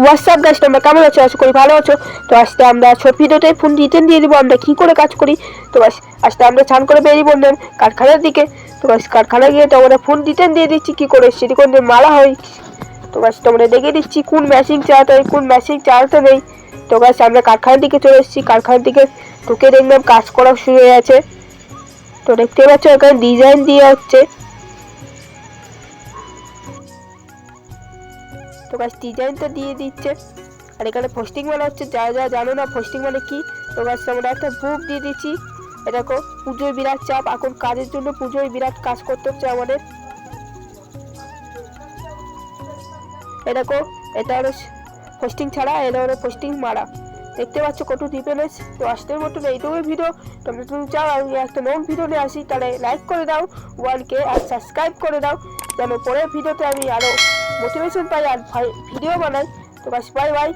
WhatsApp গাছ তোমরা কেমন আছো? আশা করি ভালো আছো। তো আজকে আমরা ছোট ভিডিওতে ফোন রিটার্ন দিয়ে দেবো, আমরা কী করে কাজ করি। তো বাস, আজকে আমরা চান করে বেরিয়ে পড়লাম কারখানার দিকে। তো বাস কারখানা গিয়ে তো আমরা ফোন রিটার্ন দিয়ে দিচ্ছি, কী করে? সেটি কোন মারা হয়। তো বাস, তোমরা দেখে দিচ্ছি কোন মেশিন চালাতে হয়, কোন মেশিন চালাতে নেই। তো বাস, আমরা কারখানার দিকে চলে এসেছি। কারখানার দিকে ঢুকে দেখলাম কাজ করা শুরু হয়ে গেছে। তো দেখতে পাচ্ছ, এখানে ডিজাইন দিয়ে হচ্ছে। তো গাছ ডিজাইনটা দিয়ে দিচ্ছে। আর এখানে পোস্টিং মানে হচ্ছে, যা যা জানো না পোস্টিং মানে কি? তো গাছ আমরা একটা বুক দিয়ে দিচ্ছি। এ দেখো, পুজোয় বিরাট চাপ, এখন কাজের জন্য পুজোয় বিরাট কাজ করতে হচ্ছে আমাদের। এ দেখো, এটা হলো পোস্টিং ছাড়া, এটা হলো পোস্টিং মারা। দেখতে পাচ্ছ কত ডিফারেন্স তো আসতে মতন এইটুকুই ভিডিও তোমরা তুমি চাও আমি একটা নতুন ভিডিও নিয়ে আসি, তাহলে লাইক করে দাও ওয়ানকে আর সাবস্ক্রাইব করে দাও। যেন পরের ভিডিওতে আমি আরও মোটিভেশন পাই আর ভিডিও বানাই। তো বাস বাই বাই